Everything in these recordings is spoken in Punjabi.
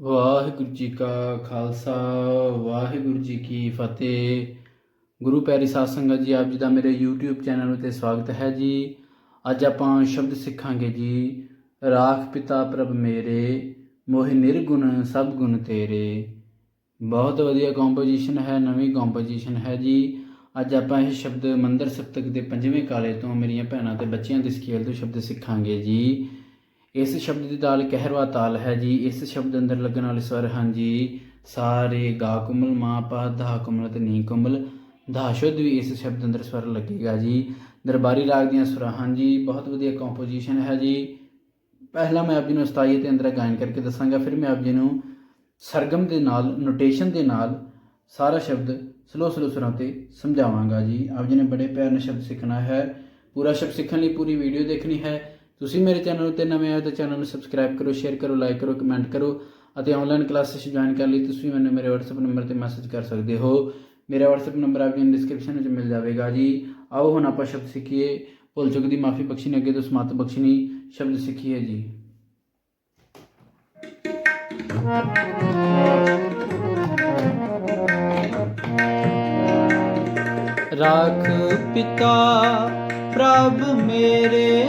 ਵਾਹਿਗੁਰੂ ਜੀ ਕਾ ਖਾਲਸਾ, ਵਾਹਿਗੁਰੂ ਜੀ ਕੀ ਫਤਿਹ। ਗੁਰੂ ਪਿਆਰੀ ਸਾਧ ਸੰਗਤ ਜੀ, ਆਪ ਜੀ ਦਾ ਮੇਰੇ YouTube ਚੈਨਲ ਉਤੇ ਸਵਾਗਤ ਹੈ ਜੀ। ਅੱਜ ਆਪਾਂ ਸ਼ਬਦ ਸਿੱਖਾਂਗੇ ਜੀ, ਰਾਖ ਪਿਤਾ ਪ੍ਰਭ ਮੇਰੇ, ਮੋਹਿ ਨਿਰਗੁਣ ਸਭ ਗੁਣ ਤੇਰੇ। ਬਹੁਤ ਵਧੀਆ ਕੰਪੋਜੀਸ਼ਨ ਹੈ, ਨਵੀਂ ਕੰਪੋਜੀਸ਼ਨ ਹੈ ਜੀ। ਅੱਜ ਆਪਾਂ ਇਹ ਸ਼ਬਦ ਮੰਦਰ ਸਪਤਕ ਦੇ ਪੰਜਵੇਂ ਕਾਲੇ ਤੋਂ ਮੇਰੀਆਂ ਭੈਣਾਂ ਤੇ ਬੱਚਿਆਂ ਦੀ ਸਕੇਲ ਤੋਂ ਸ਼ਬਦ ਸਿੱਖਾਂਗੇ ਜੀ। ਇਸ ਸ਼ਬਦ ਦੀ ਤਾਲ ਕਹਿਰਵਾ ਤਾਲ ਹੈ ਜੀ, ਇਸ ਸ਼ਬਦ ਅੰਦਰ ਲੱਗਣ ਵਾਲੇ ਸਵਰ ਹਨ ਜੀ, ਸਾਰੇ ਗਾ ਕੁਮਲ, ਮਾ ਪਾ ਧਾ ਕੁਮਲ ਤੇ ਨੀ ਕੁਮਲ। ਧਾ ਸ਼ੁੱਧ ਵੀ ਇਸ ਸ਼ਬਦ ਅੰਦਰ ਸਵਰ ਲੱਗੇਗਾ ਜੀ। ਦਰਬਾਰੀ ਰਾਗ ਦੀਆਂ ਸੁਰਾਂ ਹਨ ਜੀ, ਬਹੁਤ ਵਧੀਆ ਕੰਪੋਜੀਸ਼ਨ ਹੈ ਜੀ। ਪਹਿਲਾਂ ਮੈਂ ਆਪ ਜੀ ਨੂੰ ਉਸਤਾਈ ਤੇ ਅੰਦਰ ਗਾਇਨ ਕਰਕੇ ਦੱਸਾਂਗਾ, ਫਿਰ ਮੈਂ ਆਪ ਜੀ ਨੂੰ ਸਰਗਮ ਦੇ ਨਾਲ ਨੋਟੇਸ਼ਨ ਦੇ ਨਾਲ ਸਾਰਾ ਸ਼ਬਦ ਸਲੋ ਸਲੋ ਸੁਰਾਂ ਤੇ ਸਮਝਾਵਾਂਗਾ ਜੀ। ਆਪ ਜੀ ਨੇ ਬੜੇ ਪਿਆਰ ਨਾਲ ਸ਼ਬਦ ਸਿੱਖਣਾ ਹੈ। ਪੂਰਾ ਸ਼ਬਦ ਸਿੱਖਣ ਲਈ ਪੂਰੀ ਵੀਡੀਓ ਦੇਖਣੀ ਹੈ। ਤੁਸੀਂ ਮੇਰੇ ਚੈਨਲ ਉੱਤੇ ਨਵੇਂ ਆਏ ਤਾਂ ਚੈਨਲ ਨੂੰ ਸਬਸਕ੍ਰਾਈਬ ਕਰੋ ਸ਼ੇਅਰ ਕਰੋ ਲਾਈਕ ਕਰੋ ਕਮੈਂਟ ਕਰੋ ਅਤੇ ਆਨਲਾਈਨ ਕਲਾਸਿਸ ਜੁਆਇਨ ਕਰਨ ਲਈ ਤੁਸੀਂ ਮੈਨੂੰ ਮੇਰੇ WhatsApp ਨੰਬਰ ਤੇ ਮੈਸੇਜ ਕਰ ਸਕਦੇ ਹੋ। ਮੇਰਾ WhatsApp ਨੰਬਰ ਆਪ ਡਿਸਕ੍ਰਿਪਸ਼ਨ ਵਿੱਚ ਮਿਲ ਜਾਵੇਗਾ ਜੀ। ਆਓ ਹੁਣ ਆਪਾਂ ਸ਼ਬਦ ਸਿੱਖੀਏ। ਭੁੱਲ ਚੁੱਕ ਦੀ ਮਾਫੀ ਬਖਸ਼ਣੀ ਅੱਗੇ ਤੋਂ ਸਮਾਤ ਬਖਸ਼ਣੀ। ਸ਼ਬਦ ਸਿੱਖੀਏ ਜੀ। ਰਾਖ ਪਿਤਾ ਪ੍ਰਭ ਮੇਰੇ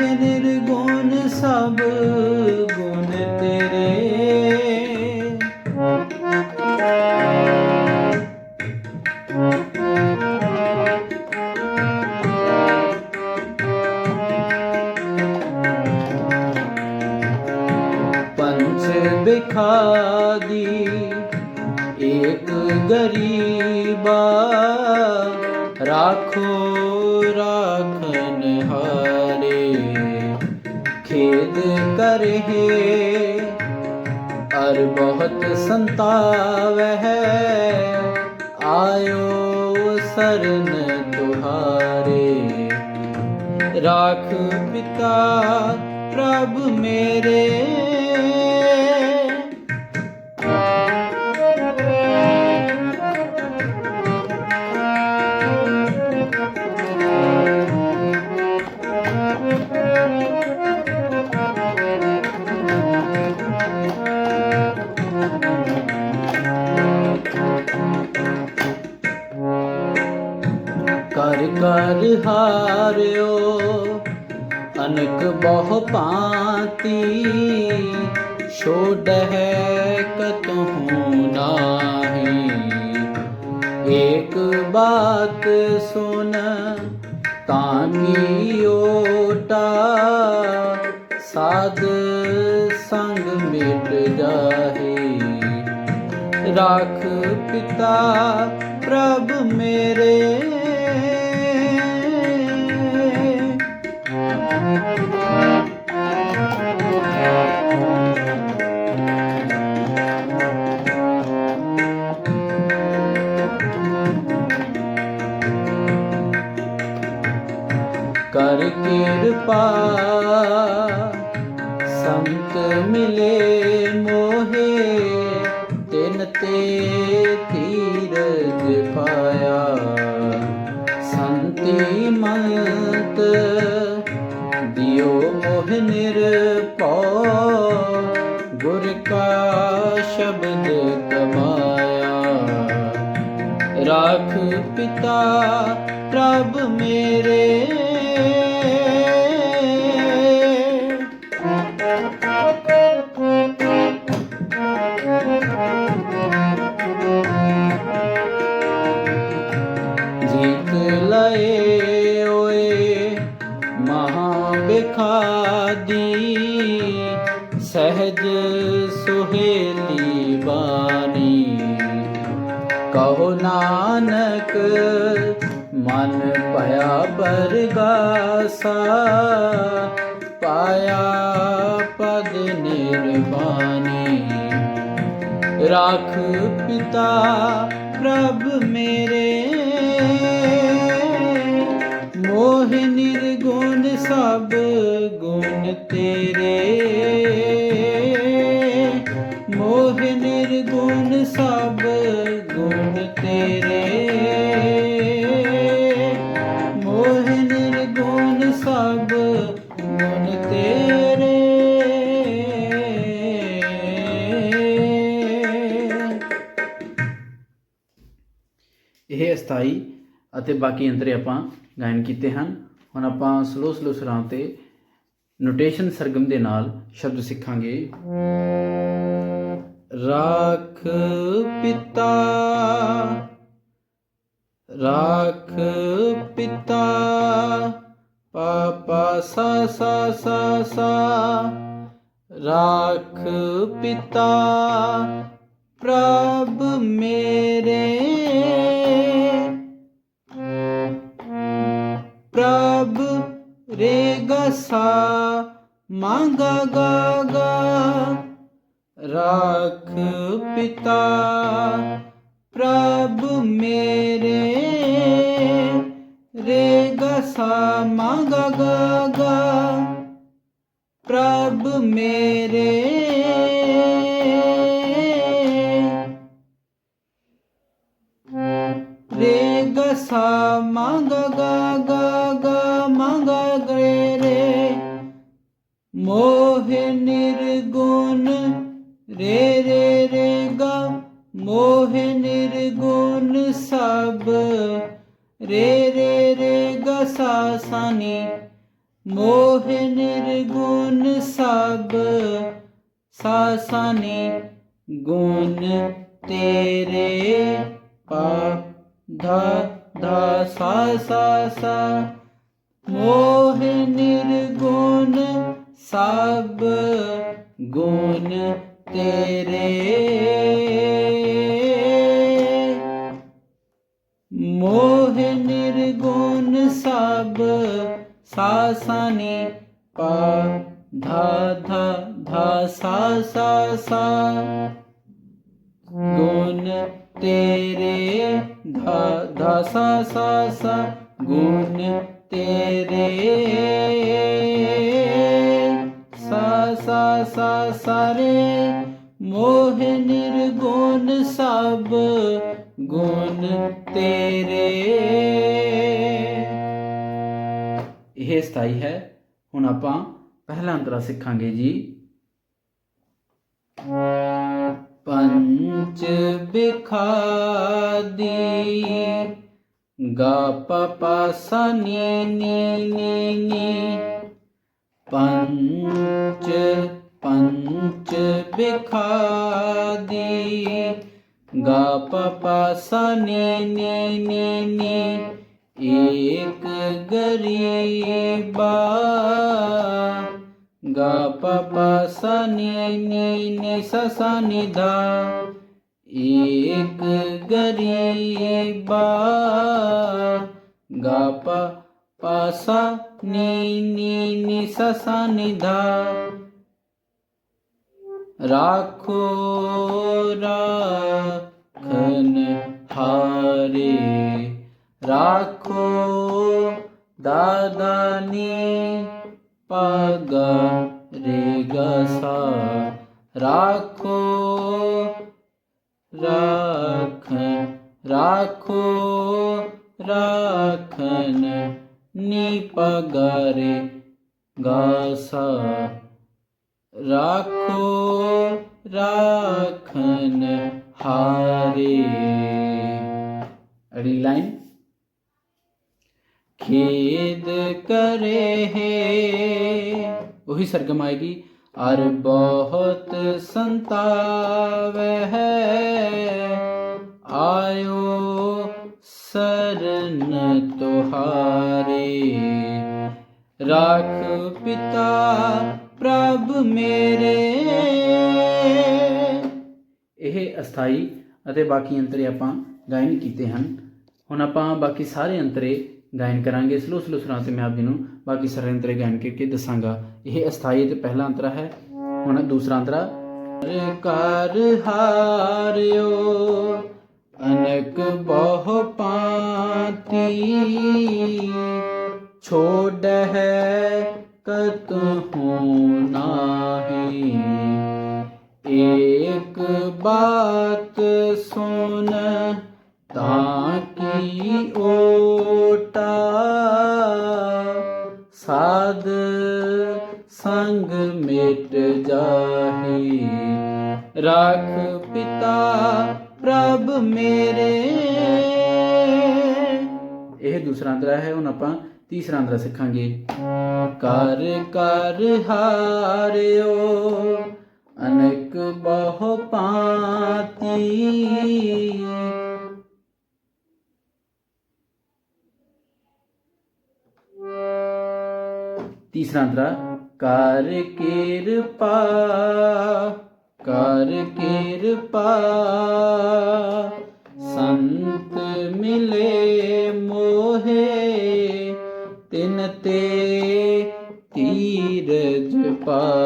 ਨਿਰਗੁਣ ਸਭ ਗੁਣ ਤੇਰੇ। ਪੰਚ ਬਿਖਾਦੀ ਇੱਕ ਗਰੀਬਾ ਰਾਖੋ ਰਾਖਨ ਹਾਰ खेद करे और बहुत संताव है आयो सरन तुहारे राख पिता प्रभ मेरे ਭਾਂਤੀ ਛੋੜ ਹੈ ਕਤਹੂ ਨਾਹੀ। ਏਕ ਬਾਤ ਸੁਨ ਤਾਂ ਕੀ ਓਟਾ, ਸਾਧ ਸੰਗ ਮਿਟ ਜਾਹੀ। ਰਾਖ ਪਿਤਾ ਪ੍ਰਭ ਮੇਰੇ ਤਿਨ ਤੇ ਤੀਰਜ ਪਾਇਆ। ਸੰਤੀ ਮੰਤ ਦਿਓ ਮੋਹ ਨਿਰਪਉ ਗੁਰ ਕਾ ਸ਼ਬਦ ਕਮਾਇਆ। ਰਾਖ ਪਿਤਾ ਪ੍ਰਭ ਮੇਰੇ। ਮਨ ਭਇਆ ਬਰਗਾਸਾ ਪਾਇਆ ਪਦ ਨਿਰਵਾਣੀ ਰਾਖ ਪਿਤਾ ਪ੍ਰਭ ਮੇਰੇ, ਮੋਹ ਨਿਰਗੁਣ ਸਭ ਗੁਣ ਤੇਰੇ। ਮੋਹ ਨਿਰਗੁਣ ਸਭ ਗੁਣ ਤੇਰੇ। ਅਤੇ ਬਾਕੀ ਅੰਤਰੇ ਆਪਾਂ ਗਾਇਨ ਕੀਤੇ ਹਨ। ਹੁਣ ਆਪਾਂ ਸਲੋ ਸਲੋ ਸੁਰਾਂ ਤੇ ਨੋਟੇਸ਼ਨ ਸਰਗਮ ਦੇ ਨਾਲ ਸ਼ਬਦ ਸਿੱਖਾਂਗੇ। ਰਾਖ ਪਿਤਾ ਰਾਖ ਪਿਤਾ, ਪਾਪਾ ਸਾ ਸਾ ਸਾ ਸਾ, ਰਾਖ ਪਿਤਾ, ਪ੍ਰਭ ਮੇਰੇ ਸਾ ਮਾਂਗਾ ਗਾ ਗਾ। ਰਾਖ ਪਿਤਾ, ਪ੍ਰਭ ਮੇਰੇ। ਰੇ ਗਾ ਸਾ ਮਾਂਗਾ ਗਾ ਗਾ। ਪ੍ਰਭ ਮੇਰੇ। ਮੋਹ ਨਿਰਗੁਣ, ਰੇ ਰੇ ਰੇ ਗ। ਮੋਹ ਨਿਰਗੁਣ ਸਭ, ਰੇ ਰੇ ਰੇ ਗ ਸਾ ਸਾਨੀ। ਮੋਹ ਨਿਰਗੁਣ ਸਭ, ਸਾ ਸਾਨੀ। ਗੁਣ ਤੇਰੇ ਪਾ ਧਾ ਧਾ ਸਾ ਸਾ ਸਾ। ਮੋਹ ਨਿਰਗੁਣ ਸਭ ਗੁਣ ਤੇਰੇ। ਮੋਹ ਨਿਰਗੁਣ ਸਭ ਸਾਸਨੀ ਪਾ, ਧਾ ਧਾ ਧਾ, ਸਾ ਸਾ ਸਾ। ਗੁਣ ਤੇਰੇ, ਧਾ ਧਾ, ਸਾ ਸਾ ਸਾ। ਗੁਣ ਤੇਰੇ। ਸਾ ਸਾ ਸਾਰੇ, ਮੋਹ ਨਿਰਗੁਣ ਸਭ, ਗੁਣ ਤੇਰੇ। ਇਹ ਸਥਾਈ ਹੈ। ਹੁਣ ਆਪਾਂ ਪਹਿਲਾ ਅੰਤਰਾ ਸਿੱਖਾਂਗੇ ਜੀ। ਪੰਚ ਬਿਖਾਦੀ, ਗਾ ਪ ਪਾ ਸਾ ਨੀ ਨੀ ਨੀ। ਪੰਚ ਪੰਚ ਬਿਖਾਦੀ ਗਾ ਪ ਪਾ ਨੀ ਨੀ ਨੀ, ਏਕ ਗਰੀਬਾ। ਗਾ ਪ ਪਾ ਸਾ ਨੀ ਨੀ ਨੀ ਸ ਸਾ ਨੀ ਧਾ ਏਕ ਗਰੀਬਾ। ਗਾ ਪ ਪਾ ਨੀ ਨੀ ਨੀ ਧਾ राखो राखन फारे राखो दादानी पग रे गसा। राखो राख राखो राखन निपगरे गसा। राखो ਰਾਖਨ ਹਾਰੇ। ਅਗਲੀ ਲਾਈਨ। ਖੇਦ ਕਰੇ ਹੈ। ਉਹੀ ਸਰਗਮ ਆਏਗੀ। ਅਰ ਬਹੁਤ ਸੰਤਾਵੈ ਹੈ। ਆਇਓ ਸਰਨ ਤੁਹਾਰੇ। ਰਾਖ ਪਿਤਾ ਪ੍ਰਭ ਮੇਰੇ। ਅਸਥਾਈ ਅਤੇ ਬਾਕੀ ਅੰਤਰੇ ਆਪਾਂ ਗਾਇਨ ਕੀਤੇ ਹਨ। ਹੁਣ ਆਪਾਂ ਬਾਕੀ ਸਾਰੇ ਅੰਤਰੇ ਗਾਇਨ ਕਰਾਂਗੇ। ਸਲੋ ਸਲੋ ਸੁਰਾਂ ਤੇ ਮੈਂ ਆਪ ਜੀ ਨੂੰ ਬਾਕੀ ਸਾਰੇ ਅੰਤਰੇ ਗਾਇਨ ਕਰਕੇ ਦੱਸਾਂਗਾ। ਇਹ ਅਸਥਾਈ ਤੇ ਪਹਿਲਾ ਅੰਤਰਾ ਹੈ। ਹੁਣ ਦੂਸਰਾ ਅੰਤਰਾ। ਕਰ ਹਾਰਿਓ, ਅਨਕ ਬਹੁ ਪਾਤੀ ਛੋੜ ਹੈ ਕਤਹੂ ਨਾਹੀ। ਏਕ ਬਾਤ ਸੁਣ ਤਾਂ ਕੀ ਓਟਾ? ਸਾਧ ਸੰਗ ਮਿਟ ਜਾਹੀ। ਰਾਖ ਪਿਤਾ ਪ੍ਰਭ ਮੇਰੇ। ਇਹ ਦੂਸਰਾ ਅੰਤਰਾ ਹੈ, ਹੁਣ ਆਪਾਂ ਤੀਸਰਾ ਅੰਤਰਾ ਸਿੱਖਾਂਗੇ। ਕਰ ਕਰ ਹਾਰਿਓ। ਅਨੇਕ ਬਹੁ ਪਾਤੀ ਤੀਸਰਾ ਅੰਤਰਾ, ਕਰ ਕਿਰਪਾ ਕਰ ਕਿਰਪਾ, ਸੰਤ ਮਿਲੇ ਮੋਹੇ, ਤਿਨ ਤੇ ਤੀਰਜ ਪਾ।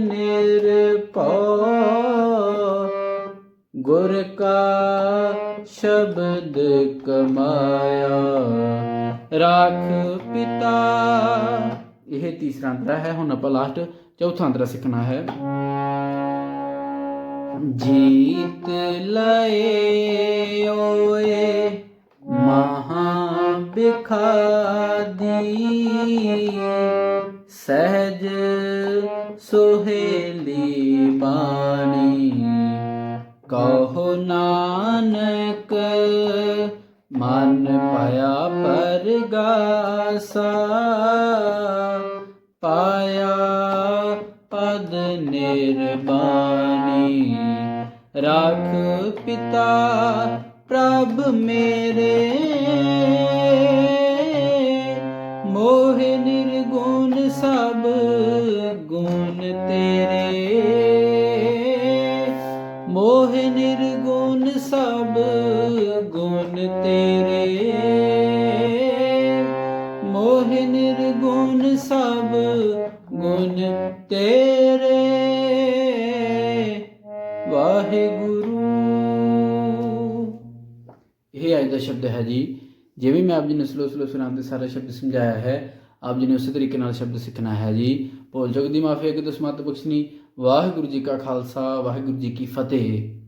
ਨਿਰਭਉ। ਗੁਰ ਕਾ ਸ਼ਬਦ ਕਮਾਇਆ। ਰਾਖ ਪਿਤਾ। ਇਹ ਤੀਸਰਾ ਅੰਤਰਾ ਹੈ, ਹੁਣ ਆਪਾਂ ਲਾਸਟ ਚੌਥਾ ਅੰਤਰਾ ਸਿੱਖਣਾ ਹੈ। ਜੀਤ ਲਏ ਓਏ ਮਹਾ ਬਿਖਾਦੀ ਸਹਿਜ ਸੁਹੇਲੀ ਬਾਣੀ। ਕਹੋ ਨਾਨਕ, ਮਨ ਪਾਇਆ ਪਰਗਾਸਾ। ਪਾਇਆ ਪਦ ਨਿਰਬਾਨੀ ਰਾਖ ਪਿਤਾ ਪ੍ਰਭ ਮੇਰੇ। ਮੋਹ ਨਿਰਗੁਣ ਸਭ ਗੁਣ ਤੇਰੇ। ਮੋਹ ਨਿਰਗੁਣ ਸਭ ਗੁਣ ਤੇਰੇ। ਮੋਹ ਨਿਰਗੁਣ ਸਭ ਗੁਣ ਤੇਰੇ। ਵਾਹਿਗੁਰੂ। ਇਹ ਅੱਜ ਦਾ ਸ਼ਬਦ ਹੈ ਜੀ ਜਿਵੇਂ ਮੈਂ ਆਪ ਜੀ ਨੂੰ ਸਲੋ ਸਲੋ ਸੁਣਾਉਣ ਤੇ ਸਾਰਾ ਸ਼ਬਦ ਸਮਝਾਇਆ ਹੈ, ਆਪ ਜੀ ਨੇ ਉਸੇ ਤਰੀਕੇ ਨਾਲ ਸ਼ਬਦ ਸਿੱਖਣਾ ਹੈ ਜੀ। ਭੁੱਲ ਚੁੱਕ ਦੀ ਮਾਫੀ ਅਗੇ ਦਸਮਤ ਬਖਸ਼ਣੀ ਵਾਹਿਗੁਰੂ ਜੀ ਕਾ ਖਾਲਸਾ, ਵਾਹਿਗੁਰੂ ਜੀ ਕੀ ਫਤਿਹ।